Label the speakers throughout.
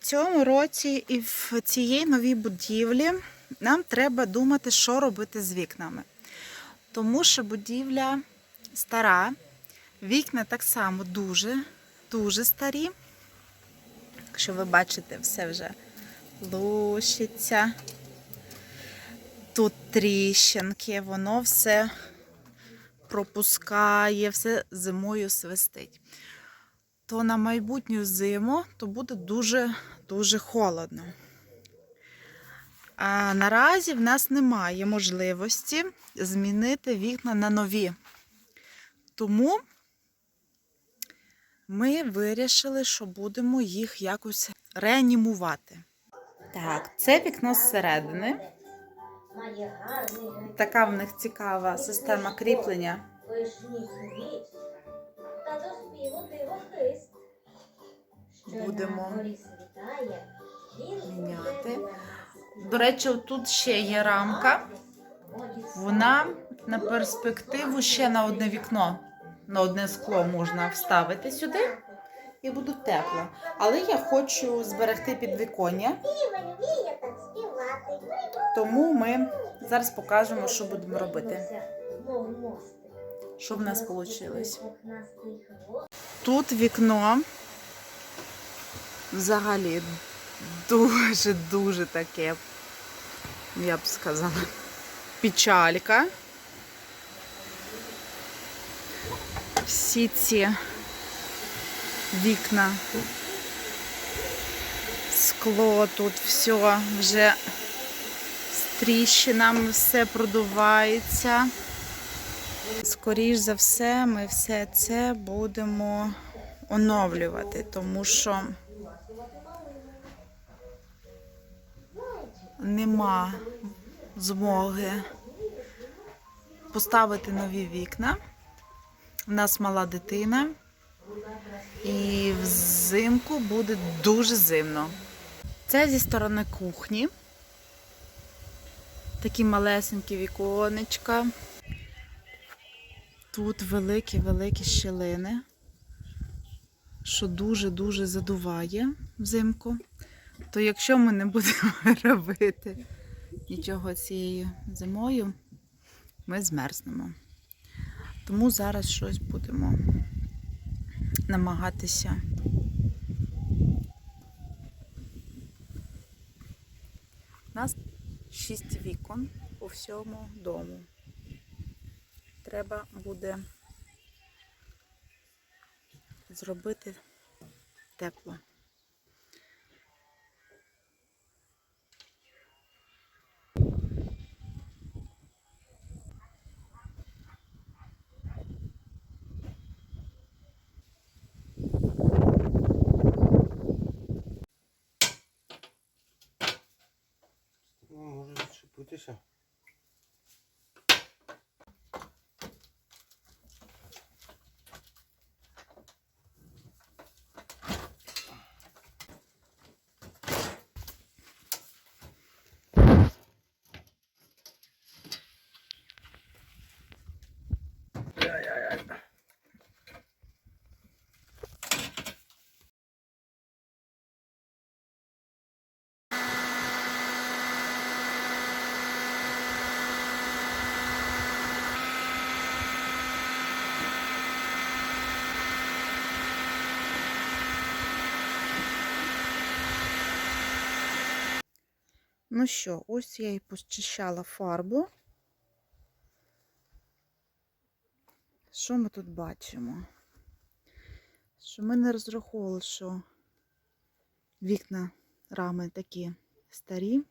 Speaker 1: цьому році і в цій новій будівлі нам треба думати, що робити з вікнами. Тому що будівля стара, вікна так само дуже, дуже старі. Якщо ви бачите, все вже лущиться. Тут тріщинки, воно все пропускає, все зимою свистить. То на майбутню зиму то буде дуже-дуже холодно. А наразі в нас немає можливості змінити вікна на нові. Тому ми вирішили, що будемо їх якось реанімувати. Так, це вікно зсередини. Така в них цікава система кріплення. Будемо міняти. До речі, тут ще є рамка. Вона на перспективу ще на одне вікно, на одне скло можна вставити сюди і буде тепло. Але я хочу зберегти підвіконня, тому ми зараз покажемо, що будемо робити. Що в нас вийшло. Тут вікно взагалі дуже-дуже таке, я б сказала, печалька. Всі ці вікна, скло тут все вже з тріщинами, все продувається. Скоріш за все, ми все це будемо оновлювати, тому що нема змоги поставити нові вікна. У нас мала дитина, і взимку буде дуже зимно. Це зі сторони кухні. Такі малесенькі віконечка. Тут великі-великі щілини, що дуже-дуже задуває взимку. То якщо ми не будемо робити нічого цією зимою, ми змерзнемо. Тому зараз щось будемо намагатися. У нас шість вікон по всьому дому треба буде зробити тепло.
Speaker 2: 不是啥。
Speaker 1: Ну що, ось я і почищала фарбу. Що ми тут бачимо? Що ми не розраховували, що вікна рами такі старі.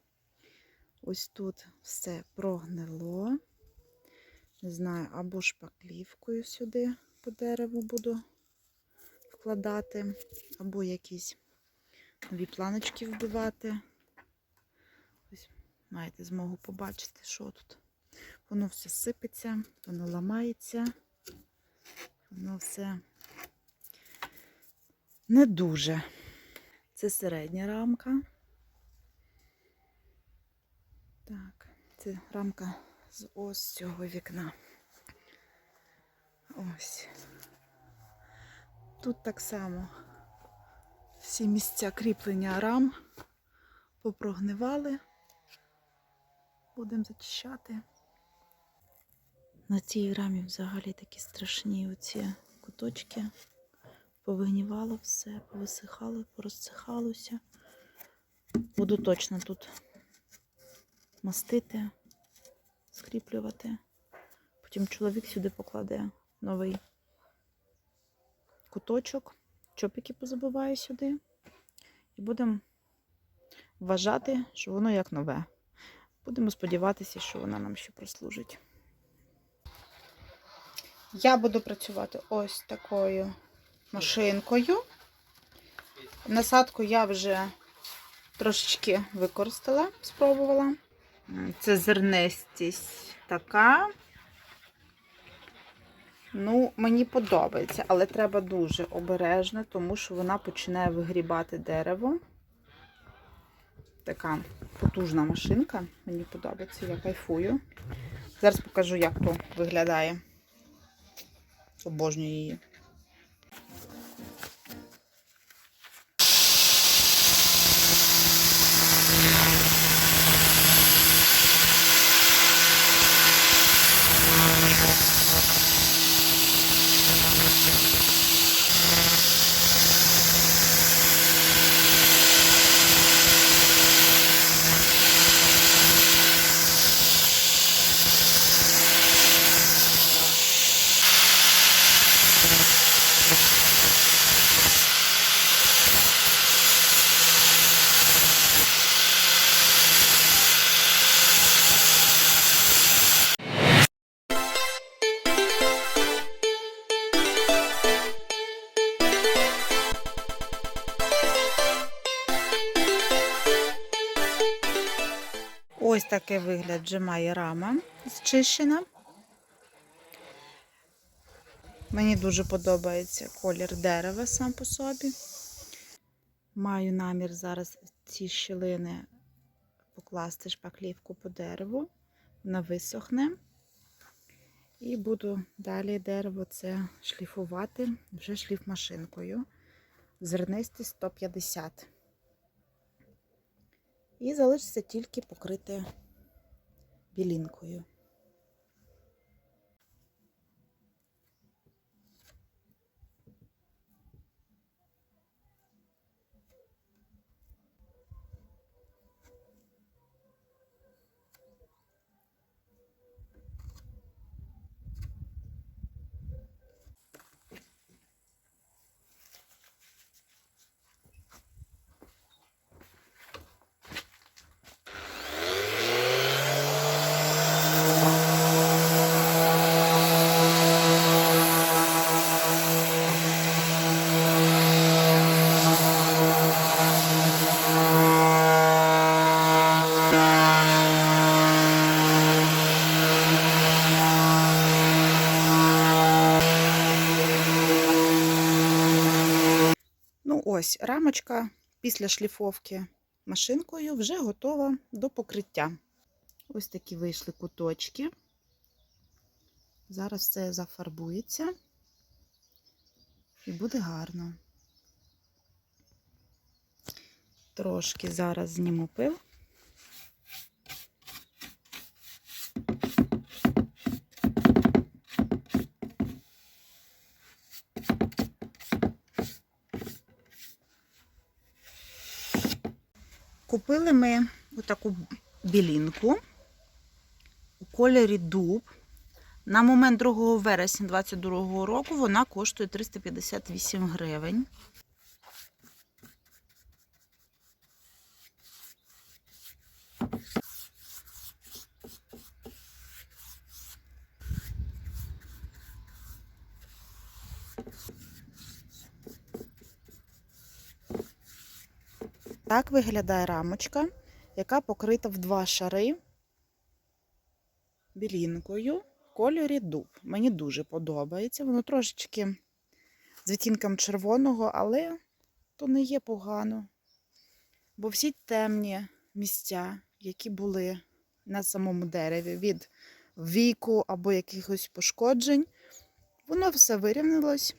Speaker 1: Ось тут все прогнило. Не знаю, або шпаклівкою сюди по дереву буду вкладати, або якісь нові планочки вбивати. Маєте змогу побачити, що тут. Воно все сипеться, воно ламається, воно все не дуже. Це середня рамка. Так, це рамка з ось цього вікна. Ось. Тут так само Всі місця кріплення рам попрогнивали. Будемо зачищати. На цій рамі взагалі такі страшні оці куточки. Повигнівало все, повисихало, порозсихалося. Буду точно тут мастити, скріплювати. Потім чоловік сюди покладе новий куточок, чопики позабиваю сюди. І будемо вважати, що воно як нове. Будемо сподіватися, що вона нам ще прослужить. Я буду працювати ось такою машинкою. Насадку я вже трошечки використала, спробувала. Це зернистість така. Ну, мені подобається, але треба дуже обережно, тому що вона починає вигрібати дерево. Така потужна машинка. Мені подобається, я кайфую. Зараз покажу, як то виглядає. Обожнюю її. Такий вигляд вже має рама зчищена. Мені дуже подобається колір дерева сам по собі. Маю намір зараз ці щілини покласти шпаклівку по дереву. Вона висохне. І буду далі дерево це шліфувати вже шліфмашинкою. Зернисті 150. І залишиться тільки покрити білінкою. Ну ось, рамочка після шліфовки машинкою вже готова до покриття. Ось такі вийшли куточки. Зараз це зафарбується і буде гарно. Трошки зараз зніму пил. Купили ми отаку білінку у кольорі дуб. На момент 2 вересня 2022 року вона коштує 358 гривень. Так виглядає рамочка, яка покрита в два шари білінкою в кольорі дуб. Мені дуже подобається. Воно трошечки з відтінком червоного, але то не є погано. Бо всі темні місця, які були на самому дереві від віку або якихось пошкоджень, воно все вирівнялось.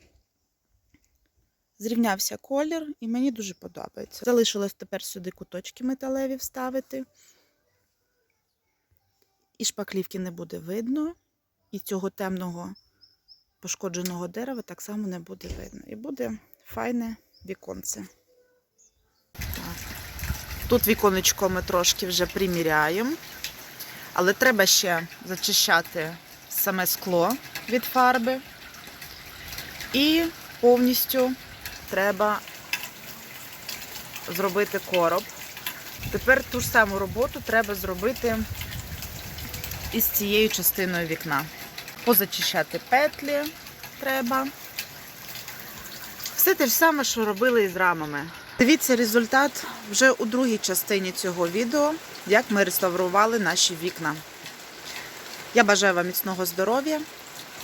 Speaker 1: Зрівнявся колір, і мені дуже подобається. Залишилось тепер сюди куточки металеві вставити. І шпаклівки не буде видно, і цього темного пошкодженого дерева так само не буде видно. І буде файне віконце. Тут віконечко ми трошки вже приміряємо, але треба ще зачищати саме скло від фарби. І повністю треба зробити короб. Тепер ту ж саму роботу треба зробити із цією частиною вікна. Позачищати петлі треба. Все те ж саме, що робили із рамами. Дивіться результат вже у другій частині цього відео, як ми реставрували наші вікна. Я бажаю вам міцного здоров'я,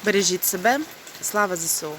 Speaker 1: бережіть себе, слава ЗСУ!